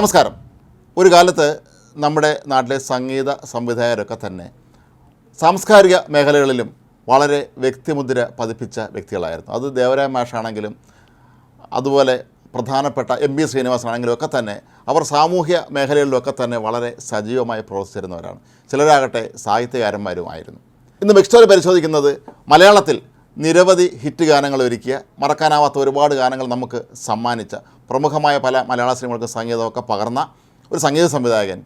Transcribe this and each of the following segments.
നമസ്കാരം. ഒരു കാലത്ത് നമ്മുടെ നാട്ടിലെ സംഗീത സംവിധായകരൊക്കെ തന്നെ സാംസ്കാരിക മേഖലകളിലും വളരെ വ്യക്തിമുദ്ര പതിപ്പിച്ച വ്യക്തികളായിരുന്നു. അത് ദേവരായ മാഷാണെങ്കിലും അതുപോലെ പ്രധാനപ്പെട്ട എം ബി ശ്രീനിവാസനാണെങ്കിലും ഒക്കെ തന്നെ അവർ സാമൂഹ്യ മേഖലകളിലൊക്കെ തന്നെ വളരെ സജീവമായി പ്രവർത്തിച്ചിരുന്നവരാണ്. ചിലരാകട്ടെ സാഹിത്യകാരന്മാരുമായിരുന്നു. ഇന്ന് മിക്സ്റ്റോറി പരിശോധിക്കുന്നത് മലയാളത്തിൽ നിരവധി ഹിറ്റ് ഗാനങ്ങൾ ഒരുക്കിയ മറക്കാനാവാത്ത ഒരുപാട് ഗാനങ്ങൾ നമുക്ക് സമ്മാനിച്ച പ്രമുഖമായ പല മലയാള സിനിമകൾക്ക് സംഗീതമൊക്കെ പകർന്ന ഒരു സംഗീത സംവിധായകൻ.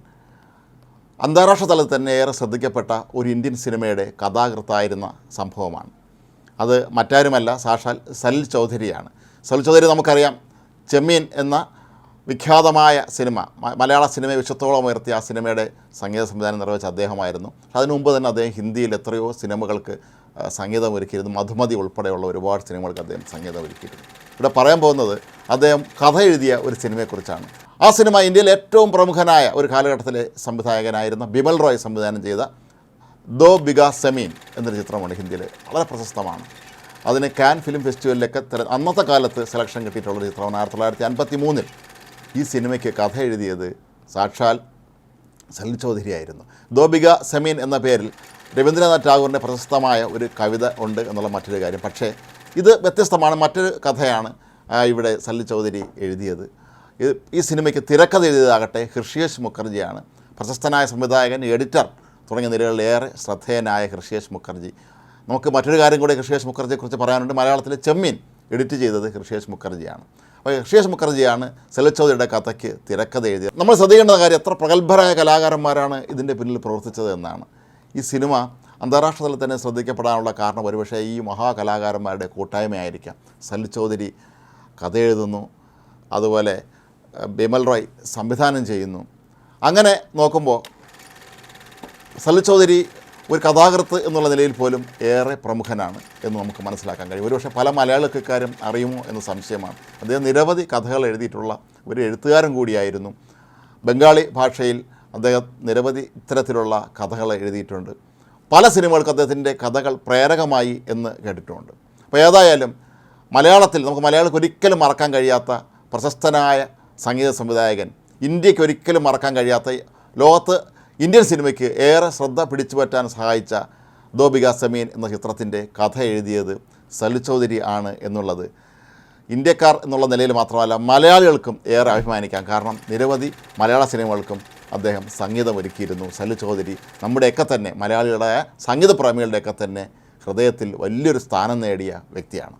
അന്താരാഷ്ട്ര തലത്തിൽ തന്നെ ഏറെ ശ്രദ്ധിക്കപ്പെട്ട ഒരു ഇന്ത്യൻ സിനിമയുടെ കഥാകൃത്തായിരുന്ന സംഭവമാണ്. അത് മറ്റാരുമല്ല സാക്ഷാൽ സലിൽ ചൗധരിയാണ്. സലിൽ ചൗധരി നമുക്കറിയാം ചെമ്മീൻ എന്ന വിഖ്യാതമായ സിനിമ മലയാള സിനിമയെ വിശ്വത്തോളം ഉയർത്തിയ ആ സിനിമയുടെ സംഗീത സംവിധാനം നിർവഹിച്ച അദ്ദേഹമായിരുന്നു. അതിനു മുമ്പ് തന്നെ അദ്ദേഹം ഹിന്ദിയിൽ എത്രയോ സിനിമകൾക്ക് സംഗീതം ഒരുക്കിയിരുന്നു. മധുമതി ഉൾപ്പെടെയുള്ള ഒരുപാട് സിനിമകൾക്ക് അദ്ദേഹം സംഗീതം ഒരുക്കിയിരുന്നു. ഇവിടെ പറയാൻ പോകുന്നത് അദ്ദേഹം കഥ എഴുതിയ ഒരു സിനിമയെക്കുറിച്ചാണ്. ആ സിനിമ ഇന്ത്യയിലെ ഏറ്റവും പ്രമുഖനായ ഒരു കാലഘട്ടത്തിലെ സംവിധായകനായിരുന്ന ബിമൽ റോയ് സംവിധാനം ചെയ്ത ദോ ബിഗ സെമീൻ എന്നൊരു ചിത്രമാണ് ഹിന്ദിയിൽ വളരെ പ്രശസ്തമാണ്. അതിന് കാൻ ഫിലിം ഫെസ്റ്റിവലിലൊക്കെ അന്നത്തെ കാലത്ത് സെലക്ഷൻ കിട്ടിയിട്ടുള്ളൊരു ചിത്രമാണ് ആയിരത്തി തൊള്ളായിരത്തി അൻപത്തി മൂന്നിൽ ഈ സിനിമയ്ക്ക് കഥ എഴുതിയത് സാക്ഷാൽ സലിൽ ചൗധരി ആയിരുന്നു ദോബിക സമീൻ എന്ന പേരിൽ രവീന്ദ്രനാഥ് ടാഗോറിന്റെ പ്രശസ്തമായ ഒരു കവിത ഉണ്ട് എന്നുള്ള മറ്റൊരു കാര്യം. പക്ഷേ ഇത് വ്യത്യസ്തമാണ്. മറ്റൊരു കഥയാണ് ഇവിടെ സലിൽ ചൗധരി എഴുതിയത്. ഈ സിനിമയ്ക്ക് തിരക്കഥ എഴുതിയതാകട്ടെ ഹൃഷിയേഷ് മുഖർജിയാണ്. പ്രശസ്തനായ സംവിധായകൻ എഡിറ്റർ തുടങ്ങിയ നിലകളിലേറെ ശ്രദ്ധേയനായ ഹൃഷിയേഷ് മുഖർജി. നമുക്ക് മറ്റൊരു കാര്യം കൂടി ഹൃഷിയേഷ് മുഖർജിയെക്കുറിച്ച് പറയാനുണ്ട്. മലയാളത്തിലെ ചെമ്മീൻ. എഡിറ്റ് ചെയ്തത് ഹൃഷേഷ് മുഖർജിയാണ്. അപ്പോൾ ഹൃഷേഷ് മുഖർജിയാണ് സെലച്ചോദിയുടെ കഥയ്ക്ക് തിരക്കഥ എഴുതിയത്. നമ്മൾ ശ്രദ്ധിക്കേണ്ട കാര്യം എത്ര പ്രഗത്ഭരായ കലാകാരന്മാരാണ് ഇതിന്റെ പിന്നിൽ പ്രവർത്തിച്ചത് എന്നാണ്. ഈ സിനിമ അന്താരാഷ്ട്ര തലത്തിൽ തന്നെ ശ്രദ്ധിക്കപ്പെടാനുള്ള കാരണം ഒരുപക്ഷേ ഈ മഹാകലാകാരന്മാരുടെ കൂട്ടായ്മയായിരിക്കാം. സലിൽ ചൗധരി കഥ എഴുതുന്നു അതുപോലെ ബിമൽ റോയ് സംവിധാനം ചെയ്യുന്നു. അങ്ങനെ നോക്കുമ്പോൾ സലിൽ ചൗധരി ഒരു കഥാകൃത്ത് എന്നുള്ള നിലയിൽ പോലും ഏറെ പ്രമുഖനാണ് എന്ന് നമുക്ക് മനസ്സിലാക്കാൻ കഴിയും. ഒരുപക്ഷെ പല മലയാളക്കാരും അറിയുമോ എന്ന സംശയമാണ്. അദ്ദേഹം നിരവധി കഥകൾ എഴുതിയിട്ടുള്ള ഒരു എഴുത്തുകാരൻ കൂടിയായിരുന്നു. ബംഗാളി ഭാഷയിൽ അദ്ദേഹം നിരവധി ഇത്തരത്തിലുള്ള കഥകൾ എഴുതിയിട്ടുണ്ട്. പല സിനിമകൾക്ക് അദ്ദേഹത്തിന്റെ കഥകൾ പ്രേരകമായി എന്ന് കേട്ടിട്ടുണ്ട്. അപ്പോൾ ഏതായാലും മലയാളത്തിൽ നമുക്ക് മലയാളിക്ക് ഒരിക്കലും മറക്കാൻ കഴിയാത്ത പ്രശസ്തനായ സംഗീത സംവിധായകൻ ഇന്ത്യയ്ക്ക് ഒരിക്കലും മറക്കാൻ കഴിയാത്ത ലോകത്ത് ഇന്ത്യൻ സിനിമയ്ക്ക് ഏറെ ശ്രദ്ധ പിടിച്ചു പറ്റാൻ സഹായിച്ച ദോബിക സമീൻ എന്ന ചിത്രത്തിന്റെ കഥ എഴുതിയത് സലു ചൗധരി ആണ് എന്നുള്ളത്. ഇന്ത്യക്കാർ എന്നുള്ള നിലയിൽ മാത്രമല്ല മലയാളികൾക്കും ഏറെ അഭിമാനിക്കാം. കാരണം നിരവധി മലയാള സിനിമകൾക്കും അദ്ദേഹം സംഗീതം ഒരുക്കിയിരുന്നു സലു ചൗധരി നമ്മുടെയൊക്കെ തന്നെ മലയാളികളുടെ സംഗീതപ്രേമികളുടെയൊക്കെ തന്നെ ഹൃദയത്തിൽ വലിയൊരു സ്ഥാനം നേടിയ വ്യക്തിയാണ്.